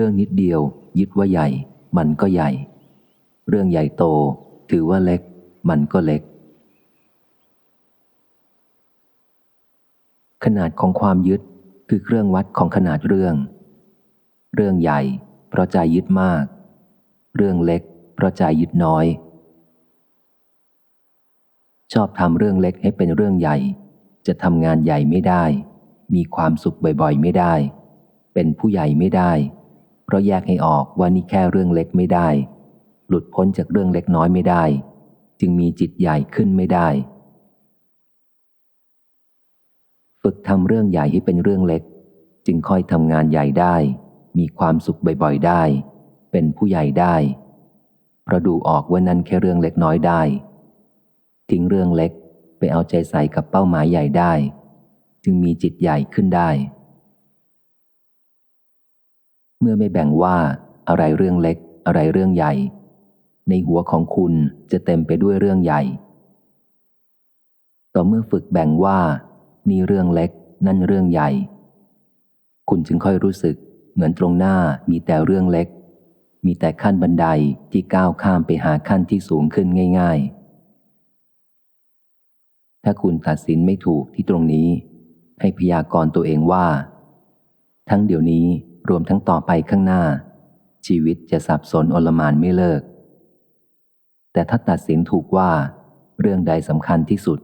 เรื่องนิดเดียว ยึดว่าใหญ่ มันก็ใหญ่ เรื่องใหญ่โต ถือว่าเล็ก มันก็เล็ก ขนาดของความยึดคือเครื่องวัดของขนาดเรื่อง เรื่องใหญ่ เพราะใจยึดมาก เรื่องเล็ก เพราะใจยึดน้อย ชอบทำเรื่องเล็กให้เป็นเรื่องใหญ่ จะทำงานใหญ่ไม่ได้ มีความสุขบ่อยๆ ไม่ได้ เป็นผู้ใหญ่ไม่ได้ เพราะแยกให้ออกว่านี่แค่เรื่องเล็กไม่ได้ หลุดพ้นจากเรื่องเล็กน้อยไม่ได้ จึงมีจิตใหญ่ขึ้นไม่ได้ ฝึกทำเรื่องใหญ่ให้เป็นเรื่องเล็ก จึงค่อยทำงานใหญ่ได้ มีความสุขบ่อยๆได้ เป็นผู้ใหญ่ได้เพราะดูออกว่านั่นแค่เรื่องเล็กน้อยได้ ทิ้งเรื่องเล็กไปเอาใจใส่กับเป้าหมายใหญ่ได้ จึงมีจิตใหญ่ขึ้นได้ เมื่อไม่แบ่งว่าอะไรเรื่องเล็ก อะไรเรื่องใหญ่ ในหัวของคุณจะเต็มไปด้วยเรื่องใหญ่ ต่อเมื่อฝึกแบ่งว่า นี่เรื่องเล็ก นั่นเรื่องใหญ่ คุณจึงค่อยรู้สึกเหมือนตรงหน้ามีแต่เรื่องเล็ก มีแต่ขั้นบันไดที่ก้าวข้ามไปหาขั้นที่สูงขึ้นง่าย ๆ ถ้าคุณตัดสินไม่ถูกที่ตรงนี้ ให้พยากรณ์ตัวเองว่า ทั้งเดี๋ยวนี้ รวมทั้งต่อไปข้างหน้า ชีวิตจะสับสนอลมานไม่เลิก แต่ถ้าตัดสินถูกว่า เรื่องใดสำคัญที่สุด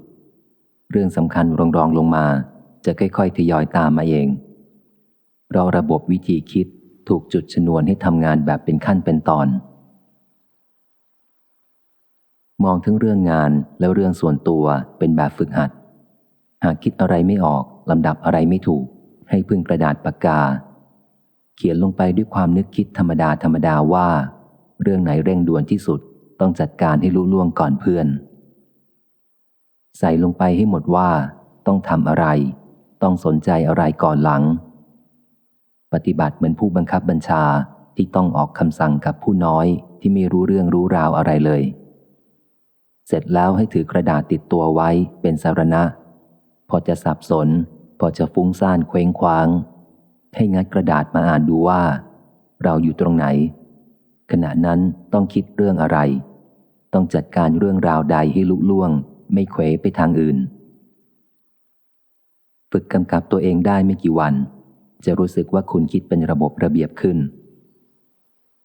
เรื่องสำคัญรองรองลงมา จะค่อยๆทยอยตามมาเองเราระบบวิธีคิดถูกจุดชนวนให้ทำงานแบบเป็นขั้นเป็นตอน มองทั้งเรื่องงานแล้วเรื่องส่วนตัวเป็นแบบฝึกหัด หากคิดอะไรไม่ออกลำดับอะไรไม่ถูก ให้พึ่งกระดาษปากกา เขียนลงไปด้วยความนึกคิดธรรมดาธรรมดาว่า เรื่องไหนเร่งด่วนที่สุดต้องจัดการให้รู้ล่วงก่อนเพื่อน ใส่ลงไปให้หมดว่า ต้องทำอะไร ต้องสนใจอะไรก่อนหลัง ปฏิบัติเหมือนผู้บังคับบัญชาที่ต้องออกคำสั่งกับผู้น้อยที่ไม่รู้เรื่องรู้ราวอะไรเลย เสร็จแล้วให้ถือกระดาษติดตัวไว้เป็นสารณะ พอจะสับสน พอจะฟุ้งซ่านเคว้งคว้าง ให้งัดกระดาษมาอ่านดูว่า เราอยู่ตรงไหน ขณะนั้นต้องคิดเรื่องอะไร ต้องจัดการเรื่องราวใดให้ลุล่วง ไม่เควไปทางอื่น ฝึกกำกับตัวเองได้ไม่กี่วัน จะรู้สึกว่าคุณคิดเป็นระบบระเบียบขึ้น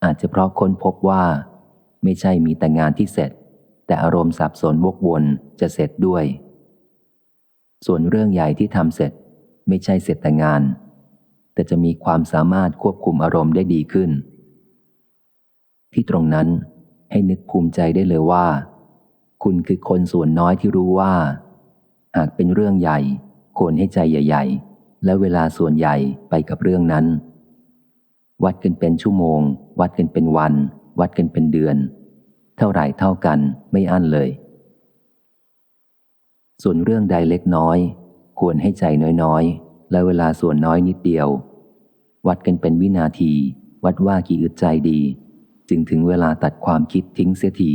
อาจจะเพราะค้นพบว่า ไม่ใช่มีแต่งานที่เสร็จ แต่อารมณ์สับสนวกวนจะเสร็จด้วย ส่วนเรื่องใหญ่ที่ทำเสร็จ ไม่ใช่เสร็จแต่งาน แต่จะมีความสามารถควบคุมอารมณ์ได้ดีขึ้น ที่ตรงนั้นให้นึกภูมิใจได้เลยว่า คุณคือคนส่วนน้อยที่รู้ว่า หากเป็นเรื่องใหญ่ควรให้ใจใหญ่ ๆ และเวลาส่วนใหญ่ไปกับเรื่องนั้น วัดกันเป็นชั่วโมง วัดกันเป็นวัน วัดกันเป็นเดือน เท่าไหร่เท่ากันไม่อั้นเลย ส่วนเรื่องใดเล็กน้อย ควรให้ใจน้อยๆ และเวลาส่วนน้อยนิดเดียว วัดกันเป็นวินาที วัดว่ากี่อึดใจดี จึงถึงเวลาตัดความคิดทิ้งเสียที